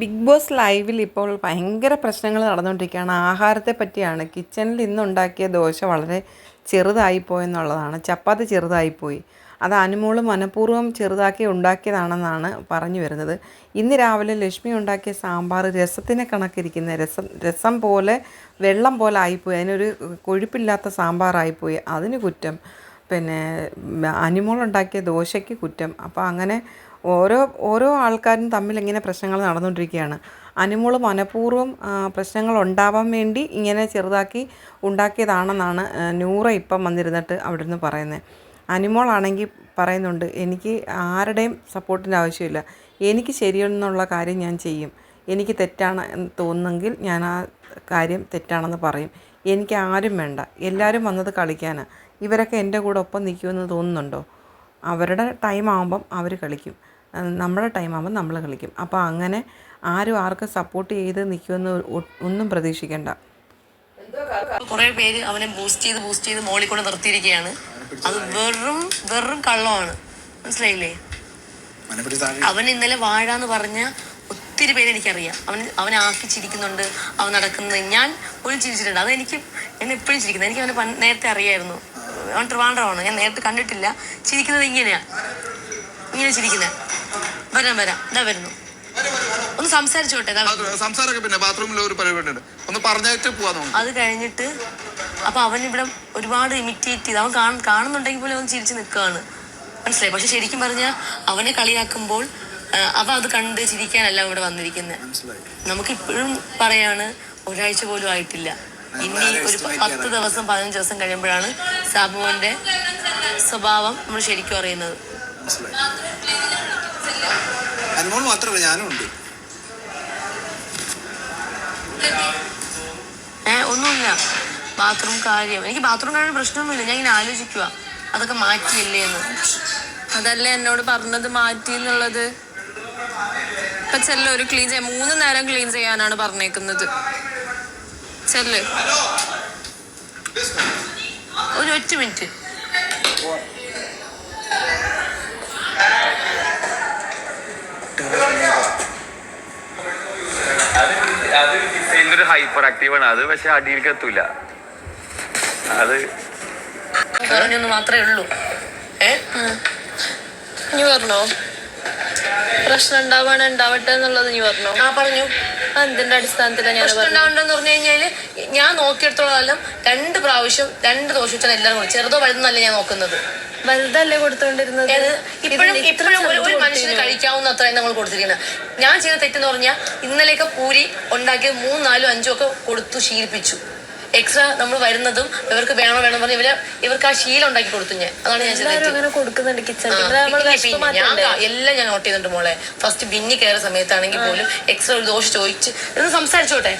Big boss ലൈവിൽ ഇപ്പോൾ ഭയങ്കര പ്രശ്നങ്ങൾ നടന്നുകൊണ്ടിരിക്കുകയാണ്. ആഹാരത്തെ പറ്റിയാണ്. കിച്ചണിൽ ഇന്നുണ്ടാക്കിയ ദോശ വളരെ ചെറുതായിപ്പോയെന്നുള്ളതാണ് ചപ്പാത്തി ചെറുതായിപ്പോയി അത് അനുമോൾ മനഃപൂർവം ചെറുതാക്കി ഉണ്ടാക്കിയതാണെന്നാണ് പറഞ്ഞു വരുന്നത്. ഇന്ന് രാവിലെ ലക്ഷ്മി ഉണ്ടാക്കിയ സാമ്പാർ രസത്തിനെ കണക്കിരിക്കുന്ന രസം രസം പോലെ വെള്ളം പോലെ ആയിപ്പോയി. അതിനൊരു കൊഴുപ്പില്ലാത്ത സാമ്പാറായിപ്പോയി അതിന് കുറ്റം. പിന്നെ അനിമോൾ ഉണ്ടാക്കിയ ദോശയ്ക്ക് കുറ്റം. അപ്പോൾ അങ്ങനെ ഓരോ ഓരോ ആൾക്കാരും തമ്മിൽ ഇങ്ങനെ പ്രശ്നങ്ങൾ നടന്നുകൊണ്ടിരിക്കുകയാണ്. അനുമോൾ മനഃപൂർവം പ്രശ്നങ്ങൾ ഉണ്ടാവാൻ വേണ്ടി ഇങ്ങനെ ചെറുതാക്കി ഉണ്ടാക്കിയതാണെന്നാണ് നൂറ ഇപ്പം വന്നിരുന്നിട്ട് അവിടെ നിന്ന് പറയുന്നത് അനുമോളാണെങ്കിൽ പറയുന്നുണ്ട് എനിക്ക് ആരുടെയും സപ്പോർട്ടിന്റെ ആവശ്യമില്ല. എനിക്ക് ശരിയെന്നുള്ള കാര്യം ഞാൻ ചെയ്യും. എനിക്ക് തെറ്റാണ് തോന്നുന്നെങ്കിൽ ഞാൻ ആ കാര്യം തെറ്റാണെന്ന് പറയും. എനിക്ക് ആരും വേണ്ട. എല്ലാവരും വന്നത് കളിക്കാനാണ് ഇവരൊക്കെ എന്റെ കൂടെ ഒപ്പം നിൽക്കുമെന്ന് തോന്നുന്നുണ്ടോ? അവരുടെ ടൈം ആകുമ്പം അവർ കളിക്കും. നമ്മുടെ ടൈം ആകുമ്പോൾ നമ്മൾ കളിക്കും. അപ്പോൾ അങ്ങനെ ആരും ആർക്കും സപ്പോർട്ട് ചെയ്ത് നിൽക്കുമെന്ന് ഒന്നും പ്രതീക്ഷിക്കേണ്ട. കുറെ പേര് അവനെ ബൂസ്റ്റ് ചെയ്ത് ബൂസ്റ്റ് ചെയ്ത് മോളിൽ കൊണ്ട് നിർത്തിയിരിക്കുകയാണ്. അത് വെറും വെറും കള്ളമാണ്. മനസ്സിലായില്ലേ? അവൻ ഇന്നലെ വാഴ എന്ന് പറഞ്ഞ ഒത്തിരി പേര് എനിക്കറിയാം. അവൻ അവനെ ആക്കി ചിരിക്കുന്നുണ്ട് അവൻ നടക്കുന്നത്. ഞാൻ പോലും ചിരിച്ചിട്ടുണ്ട് അത് എനിക്ക് ഞാൻ എപ്പോഴും ചിരിക്കുന്നത് എനിക്ക് അവനെ നേരത്തെ അറിയായിരുന്നു. അവൻ ട്രിവാൻഡ്രമാണ്. ഞാൻ നേരത്തെ കണ്ടിട്ടില്ല. ചിരിക്കുന്നത് ഇങ്ങനെയാ. ഇങ്ങനെ ചിരിക്കുന്നത് വരാം വരാം. ഇതാ വരുന്നു. ഒന്ന് സംസാരിച്ചോട്ടെ. സംസാരമൊക്കെ പിന്നെ ബാത്റൂമിൽ ഒരു പരിപാടി ഒന്ന് പറഞ്ഞിട്ട് പോവാ അത് കഴിഞ്ഞിട്ട് അപ്പൊ അവൻ ഇവിടെ ഒരുപാട് ഇമിറ്റേറ്റ് ചെയ്ത് അവൻ കാണ- കാണുന്നുണ്ടെങ്കിൽ പോലും അവൻ ചിരിച്ച് നിൽക്കുകയാണ് മനസ്സിലായി? പക്ഷെ ശരിക്കും പറഞ്ഞാൽ അവനെ കളിയാക്കുമ്പോൾ അവ അത് കണ്ട് ചിരിക്കാനല്ല ഇവിടെ വന്നിരിക്കുന്നത് നമുക്ക് ഇപ്പോഴും പറയാണ് ഒരാഴ്ച പോലും ആയിട്ടില്ല. ഇനി ഒരു പത്ത് ദിവസം പതിനഞ്ച് ദിവസം കഴിയുമ്പോഴാണ് സാബുവിന്റെ സ്വഭാവം നമ്മൾ ശരിക്കും അറിയുന്നത്. മനസ്സിലായി അനുമോൾ മാത്രമല്ല ഞാനും ഉണ്ട്. ഏ ഒന്നുമില്ല. ബാത്റൂം കാര്യം. എനിക്ക് ബാത്റൂം കാര്യം പ്രശ്നമൊന്നുമില്ല. ഞാൻ ഇങ്ങനെ ആലോചിക്കുക അതൊക്കെ മാറ്റിയില്ലേ എന്ന്. അതല്ലേ എന്നോട് പറഞ്ഞത് മാറ്റി എന്നുള്ളത് ഇപ്പൊ ചെല്ല ഒരു ക്ലീൻ ചെയ്യാൻ മൂന്ന് നേരം ക്ലീൻ ചെയ്യാനാണ് പറഞ്ഞേക്കുന്നത്. ചെല്ല്. ഒരു ഒറ്റ മിനിറ്റ് അത് അത് ഒരു ഹൈപ്പർ ആക്റ്റീവ് ആണ്. അത് പക്ഷെ അടിയിലേക്ക് എത്തൂല. അത് പറഞ്ഞൊന്ന് മാത്രമേ ഉള്ളൂ. ഏ? നീ പറഞ്ഞോ? പ്രശ്നം ഉണ്ടാവാണ് ഉണ്ടാവട്ടെ എന്നുള്ളത് നീ പറഞ്ഞോ? ആ പറഞ്ഞു. എന്തിന്റെ അടിസ്ഥാനത്തിലാണ് ഞാൻ പ്രശ്നം ഉണ്ടാവണ്ടെന്ന് പറഞ്ഞു കഴിഞ്ഞാൽ ഞാൻ നോക്കിയെടുത്തോളം കാലം രണ്ട് പ്രാവശ്യം രണ്ട് ദോഷം എല്ലാവരും കൂടി ചെറുതോ വലുതെന്നല്ല ഞാൻ നോക്കുന്നത്. വലുതല്ലേ കൊടുത്തോണ്ടിരുന്നത്? ഇപ്പോഴും ഇപ്പോഴും ഒരു- മനുഷ്യന്? കഴിക്കാവുന്ന അത്രയും നമ്മൾ കൊടുത്തിരിക്കുന്നത്. ഞാൻ ചെയ്ത തെറ്റെന്ന് പറഞ്ഞാൽ ഇന്നലെയൊക്കെ പൂരി ഉണ്ടാക്കിയത് മൂന്നാലും നാലും അഞ്ചും ഒക്കെ കൊടുത്തു ശീലിപ്പിച്ചു. എക്സ്ട്രാ നമ്മൾ വരുന്നതും ഇവർക്ക് വേണോ വേണം പറഞ്ഞ് ഇവർ ഇവർക്ക് ആ ശീലം ഉണ്ടാക്കി കൊടുത്തു ഞാൻ. അതാണ് ഞാൻ എല്ലാം ഞാൻ നോട്ട് ചെയ്തിട്ടുണ്ട് മോളെ. ഫസ്റ്റ് ബിന്നി കയറിയ സമയത്താണെങ്കിൽ പോലും എക്സ്ട്രാ ഒരു ദോശ ചോദിച്ച് ഇത് സംസാരിച്ചോട്ടെ?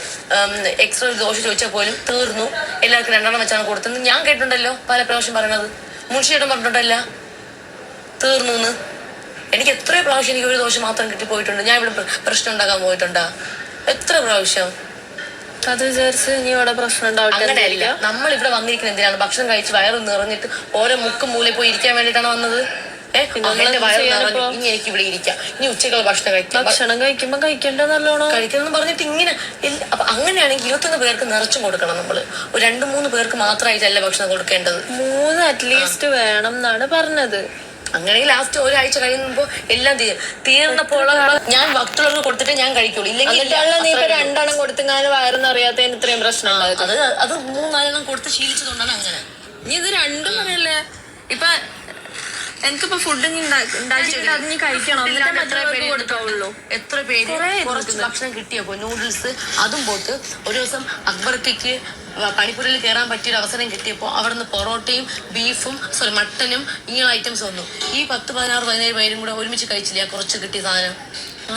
എക്സ്ട്രാ ഒരു ദോശ ചോദിച്ചാൽ പോലും തീർന്നു. എല്ലാവർക്കും രണ്ടെണ്ണം വെച്ചാണ് കൊടുത്തത്. ഞാൻ കേട്ടിട്ടുണ്ടല്ലോ പല പ്രാവശ്യം പറയണത്. മുൻഷിയേട്ടൻ പറഞ്ഞിട്ടുണ്ടല്ല. തീർന്നു എന്ന് എനിക്ക് എത്ര പ്രാവശ്യം എനിക്ക് ഒരു ദോശ മാത്രം കിട്ടി പോയിട്ടുണ്ട്. ഞാൻ ഇവിടെ പ്ര- പ്രശ്നം ഉണ്ടാക്കാൻ പോയിട്ടുണ്ടാ? എത്ര പ്രാവശ്യം? അത് വിചാരിച്ച് ഇനി ഇവിടെ പ്രശ്നം ഉണ്ടാവില്ല നമ്മൾ ഇവിടെ വന്നിരിക്കുന്നത് എന്തിനാണ്? ഭക്ഷണം കഴിച്ച് വയറ് നിറഞ്ഞിട്ട് ഓരോ മുക്കും മൂലയിൽ പോയി ഇരിക്കാൻ വേണ്ടിയിട്ടാണ് വന്നത്? എന്റെ നമ്മളെന്ത് വയറ് നിറഞ്ഞു ചെയ്യാനിപ്പോ? ഇനി എനിക്ക് ഇവിടെ ഇരിക്കാം. ഇനി ഉച്ചക്കുള്ള ഭക്ഷണം കഴിക്കാം. ഭക്ഷണം കഴിക്കുമ്പോ കഴിക്കണ്ട നല്ലോണം. കഴിക്കണം പറഞ്ഞിട്ട് ഇങ്ങനെ അപ്പൊ അങ്ങനെയാണെങ്കിൽ ഇരുപത്തൊന്ന് പേർക്ക് നിറച്ചും കൊടുക്കണം നമ്മൾ. ഒരു രണ്ട് മൂന്ന് പേർക്ക് മാത്രമായിട്ടല്ല ഭക്ഷണം കൊടുക്കേണ്ടത്. മൂന്ന് അറ്റ്ലീസ്റ്റ് വേണം എന്നാണ് പറഞ്ഞത്. അങ്ങനെ ലാസ്റ്റ് ഒരാഴ്ച കഴിയുമ്പോ എല്ലാം തീരും തീർന്നപ്പോൾ ഞാൻ ഭക്തുള്ളവർ കൊടുത്തിട്ട് ഞാൻ കഴിക്കുള്ളൂ. ഇല്ലെങ്കിൽ. രണ്ടെണ്ണം കൊടുത്തെങ്ങാനും വയറൊന്നും അറിയാത്തതിന് ഇത്രയും പ്രശ്നം അത് അത് മൂന്നാലെണ്ണം കൊടുത്ത് ശീലിച്ചതുകൊണ്ടാണ് അങ്ങനെ. നീ ഇത് രണ്ടും പറയല്ലേ? എനിക്കിപ്പോ ഫുഡ് നീ ഉണ്ടാ- ഉണ്ടാക്കിയിട്ട് അത് നീ കഴിക്കണം. എന്നിട്ട് എത്ര പേര് കൊടുക്കാവുള്ളൂ എത്ര പേര്? കുറച്ച് ഭക്ഷണം കിട്ടിയപ്പോ നൂഡിൽസ് അതും പോട്ട് ഒരു ദിവസം അക്ബർക്കയ്ക്ക് പണിപ്പുരയിൽ കയറാൻ പറ്റിയൊരു അവസരം കിട്ടിയപ്പോൾ അവിടെ നിന്ന് പൊറോട്ടയും ബീഫും സോറി മട്ടനും ഇങ്ങനെ ഐറ്റംസ് വന്നു. ഈ പത്ത് പതിനാറ് പതിനേഴ് പേരും കൂടെ ഒരുമിച്ച് കഴിച്ചില്ല കുറച്ച് കിട്ടിയ സാധനം?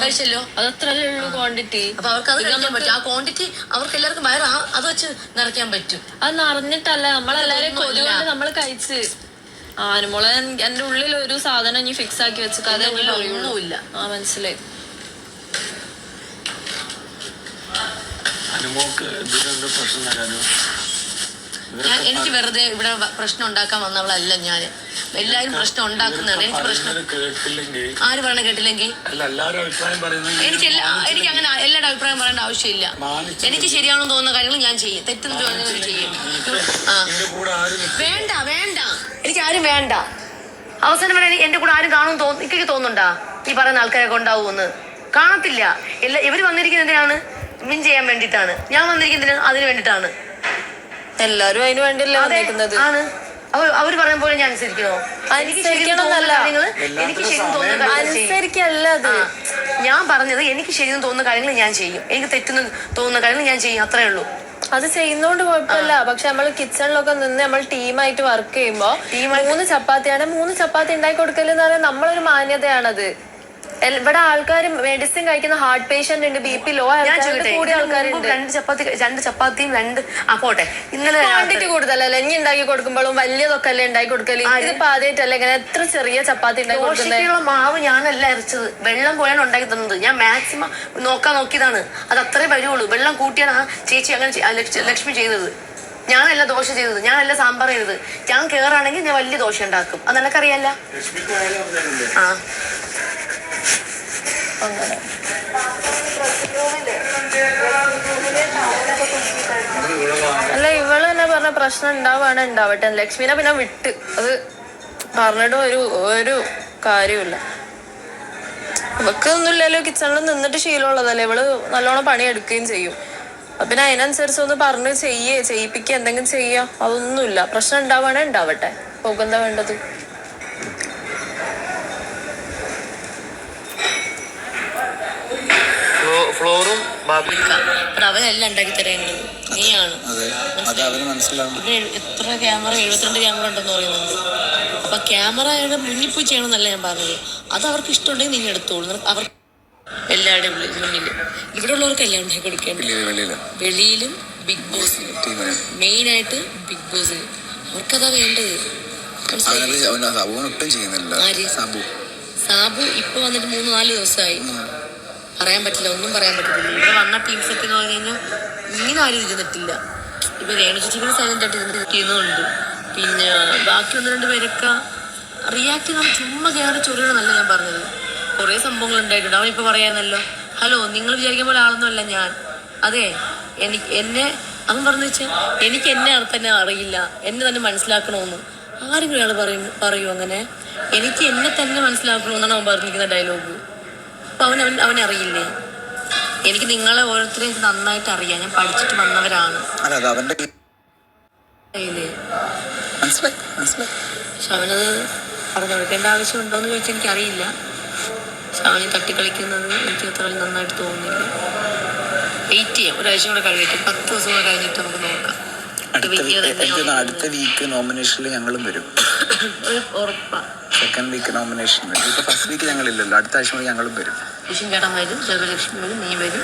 കഴിച്ചല്ലോ? അതത്രല്ലേ ഉള്ളൂ ക്വാണ്ടിറ്റി അപ്പൊ അവർക്ക് അത് കഴിക്കാൻ പറ്റും. ആ ക്വാണ്ടിറ്റി അവർക്ക് എല്ലാവർക്കും വയറാ അത് വെച്ച് നിറയ്ക്കാൻ പറ്റും. അത് നിറഞ്ഞിട്ടല്ല. നമ്മളെല്ലാരും നമ്മൾ കഴിച്ച്. ആനുമോളെ എന്റെ ഉള്ളിൽ ഒരു സാധനം ഇനി ഫിക്സ് ആക്കി വെച്ചിട്ട് അതേ ഒന്നുമില്ല. ആ മനസ്സിലായി. അനുമോക്ക് ഇതിലെന്ത് പ്രശ്നം തരാനോ ഞാൻ എനിക്ക് വെറുതെ ഇവിടെ പ്രശ്നം ഉണ്ടാക്കാൻ വന്നവളല്ല ഞാൻ എല്ലാരും പ്രശ്നം ഉണ്ടാക്കുന്നതാണ്. എനിക്ക് പ്രശ്നം ആര് പറഞ്ഞ കേട്ടില്ലെങ്കിൽ? എനിക്ക് എല്ലാ എനിക്ക് അങ്ങനെ എല്ലാവരുടെ അഭിപ്രായം പറയേണ്ട ആവശ്യമില്ല. എനിക്ക് ശരിയാണെന്ന് തോന്നുന്ന കാര്യങ്ങൾ ഞാൻ ചെയ്യും. തെറ്റെന്ന് തോന്നുന്നത് ചെയ്യും. വേണ്ട വേണ്ട. എനിക്ക് ആരും വേണ്ട. അവസാനം വരെ എന്റെ കൂടെ ആരും കാണും എനിക്ക് തോന്നുന്നുണ്ടാ? ഈ പറയുന്ന ആൾക്കാരൊക്കെ ഉണ്ടാവുമെന്ന് കാണത്തില്ല. എല്ലാ ഇവർ വന്നിരിക്കുന്നത് എന്തിനാണ്? വിൻ ചെയ്യാൻ വേണ്ടിയിട്ടാണ്. ഞാൻ വന്നിരിക്കുന്നതിന് അതിന് വേണ്ടിയിട്ടാണ്. എല്ലാരും അതിന് വേണ്ടിയല്ലേ വന്നിരിക്കുന്നത്. ആണ്. അവർ അവർ പറയുന്ന പോലെ ഞാൻ അനുസരിക്കണോ? എനിക്ക് ശരിയെന്ന് തോന്നുന്ന എനിക്ക് ശരിക്കും തോന്നുന്ന. അനുസരിക്കല്ല അത്. ഞാൻ പറഞ്ഞത് എനിക്ക് ശരിയെന്ന് തോന്നുന്ന കാര്യങ്ങൾ ഞാൻ ചെയ്യും. എനിക്ക് തെറ്റെന്ന് തോന്നുന്ന കാര്യങ്ങൾ ഞാൻ ചെയ്യും. അത്രേ ഉള്ളൂ. അത് ചെയ്യുന്നോണ്ട് കുഴപ്പമില്ല. പക്ഷെ നമ്മൾ കിച്ചണിലൊക്കെ നിന്ന് നമ്മൾ ടീമായിട്ട് വർക്ക് ചെയ്യുമ്പോ മൂന്ന് ചപ്പാത്തിയാണ് മൂന്ന് ചപ്പാത്തി ഉണ്ടാക്കി കൊടുക്കൽ എന്ന് പറയുന്നത് നമ്മളൊരു മാന്യതയാണത്. ഇവിടെ ആൾക്കാർ മെഡിസിൻ കഴിക്കുന്ന ഹാർട്ട് പേഷ്യന്റ് ഉണ്ട് ബി പി ലോ ആൾക്കാരുണ്ട് കൂടിയ ആൾക്കാരുണ്ട്. രണ്ട് ചപ്പാത്തി രണ്ട് ചപ്പാത്തിയും രണ്ട് ആ പോട്ടെ. ഇന്നലെ ക്വാണ്ടിറ്റി കൂടുതലല്ലേ? ഇനി ഉണ്ടാക്കി കൊടുക്കുമ്പോഴും വലിയതൊക്കെ അല്ലേ ഉണ്ടാക്കി കൊടുക്കൽ? ഇതിപ്പോ ആദ്യമായിട്ടല്ലേ ഇങ്ങനെ എത്ര ചെറിയ ചപ്പാത്തി ഉണ്ടാക്കി കൊടുക്കുന്നത്? ദോശയ്ക്കുള്ള മാവ് ഞാനല്ല അരച്ചത്. വെള്ളം പോലെയാണ് ഉണ്ടാക്കി തന്നത്. ഞാൻ മാക്സിമം നോക്കാൻ നോക്കിയതാണ്. അത് അത്രേ വരുള്ളൂ. വെള്ളം കൂട്ടിയാണ് ആ ചേച്ചി അങ്ങനെ ലക്ഷ്മി ചെയ്തത്. ഞാനല്ല ദോശ ചെയ്തത്. ഞാനല്ല സാമ്പാർ ചെയ്തത്. ഞാൻ കേറാണെങ്കിൽ ഞാൻ വലിയ ദോശ ഉണ്ടാക്കും. അത് നിനക്കറിയാല്ല ആ. അല്ല ഇവൾ തന്നെ പറഞ്ഞ പ്രശ്നം ഉണ്ടാവാണ് ഉണ്ടാവട്ടെ ലക്ഷ്മിനെ പിന്നെ വിട്ട്. അത് പറഞ്ഞിട്ട് ഒരു ഒരു കാര്യമില്ല ഇവക്കൊന്നുമില്ലല്ലോ കിച്ചണിൽ നിന്നിട്ട് ശീലമുള്ളതല്ലേ. ഇവൾ നല്ലോണം പണി പണിയെടുക്കുകയും ചെയ്യും. പിന്നെ അതിനനുസരിച്ച് ഒന്ന് പറഞ്ഞ് ചെയ്യേ ചെയ്യിപ്പിക്കുക എന്തെങ്കിലും ചെയ്യാം. അതൊന്നുമില്ല. പ്രശ്നം ഉണ്ടാവാണേ ഉണ്ടാവട്ടെ. പോകുന്ന വേണ്ടത്. അവനെല്ലാം ഉണ്ടാക്കി തരേണ്ടത് നീയാണ്. അതെ അത്. അവന് മനസ്സിലാവും ഇവിടെ എത്ര ക്യാമറ എഴുപത്തിരണ്ട് ക്യാമറ ഉണ്ടെന്ന് പറയുന്നുണ്ട് അപ്പൊ ക്യാമറയുടെ മുന്നിൽ പോയി ചെയ്യണമെന്നല്ല ഞാൻ പറഞ്ഞത്. അത് അവർക്ക് ഇഷ്ടമുണ്ടെങ്കിൽ നിങ്ങൾ എടുത്തോളൂ. അവർ എല്ലാവരുടെയും മുന്നിൽ ഇവിടെ ഉള്ളവർക്കല്ലേ ഉണ്ടാക്കി കൊടുക്കേണ്ടത് വെളിയിലും ബിഗ് ബോസ് ടീമിന് മെയിൻ ആയിട്ട് ബിഗ് ബോസിന് അവർക്കതാ വേണ്ടത്. ഒട്ടും ചെയ്യുന്നില്ല. സാബു. സാബു ഇപ്പൊ വന്നിട്ട് മൂന്ന് നാല് ദിവസമായി. പറയാൻ പറ്റില്ല ഒന്നും പറയാൻ പറ്റത്തില്ല. ഇവിടെ വന്ന ടീംസ് ഒക്കെ എന്ന് പറഞ്ഞു കഴിഞ്ഞാൽ ഇങ്ങനെ ആരും ഇരുന്നിട്ടില്ല ഇപ്പൊ രേണുചിച്ചിങ്ങനെ സൈലന്റ് ആയിട്ട് ഇരുന്നിരിക്കുന്നുണ്ട് പിന്നെ ബാക്കി ഒന്ന് രണ്ട് പേരൊക്കെ റിയാക്ട് ചെയ്താൽ ചുമ്മാ കയറി ചൊറിയണമെന്നല്ല ഞാൻ പറഞ്ഞത്. കുറേ സംഭവങ്ങൾ ഉണ്ടായിട്ടുണ്ട്. അവൻ ഇപ്പൊ പറയാനല്ലോ ഹലോ നിങ്ങൾ വിചാരിക്കുന്ന പോലെ ആളൊന്നുമല്ല ഞാൻ. അതെ എനിക്ക് എന്നെ അവൻ പറഞ്ഞു വെച്ചാൽ എനിക്ക് എന്നെ തന്നെ അറിയില്ല. എന്നെ തന്നെ മനസ്സിലാക്കണമെന്ന്. ആരെങ്കിലും അയാൾ പറയും പറയൂ അങ്ങനെ? എനിക്ക് എന്നെ തന്നെ മനസ്സിലാക്കണമെന്നാണ് അവൻ പറഞ്ഞിരിക്കുന്ന ഡയലോഗ് അപ്പൊ അവൻ അവൻ അറിയില്ലേ? എനിക്ക് നിങ്ങളെ ഓരോരുത്തരെയും നന്നായിട്ട് അറിയാം. ഞാൻ പഠിച്ചിട്ട് വന്നവരാണ്. അല്ല അത് അവന്റെ അറിയില്ലേ? മനസ്സിലായി മനസ്സിലായി. പക്ഷെ അവനത് പറഞ്ഞു കൊടുക്കേണ്ട ആവശ്യമുണ്ടോയെന്ന് ചോദിച്ചാൽ എനിക്കറിയില്ല. പക്ഷെ അവനെ തട്ടിക്കളിക്കുന്നത് എനിക്ക് അത്ര നന്നായിട്ട് തോന്നുന്നില്ല. വെയിറ്റ് ചെയ്യാം. ഒരാഴ്ച കൂടെ കഴിയട്ടെ. പത്ത് ദിവസം കൂടെ കഴിഞ്ഞിട്ട് നമുക്ക് നോക്കാം. അടുത്ത വീക്ക് നോമിനേഷനിൽ ഞങ്ങളും വരും. സെക്കൻഡ് വീക്ക് നോമിനേഷൻ വരും. ഇപ്പൊ ഫസ്റ്റ് വീക്ക് ഞങ്ങളില്ലല്ലോ അടുത്ത ആഴ്ച ഞങ്ങളും വരും. വിഷ്ണു ചേട്ടൻ വരും ജഗലക്ഷ്മി വരും നീ വരും.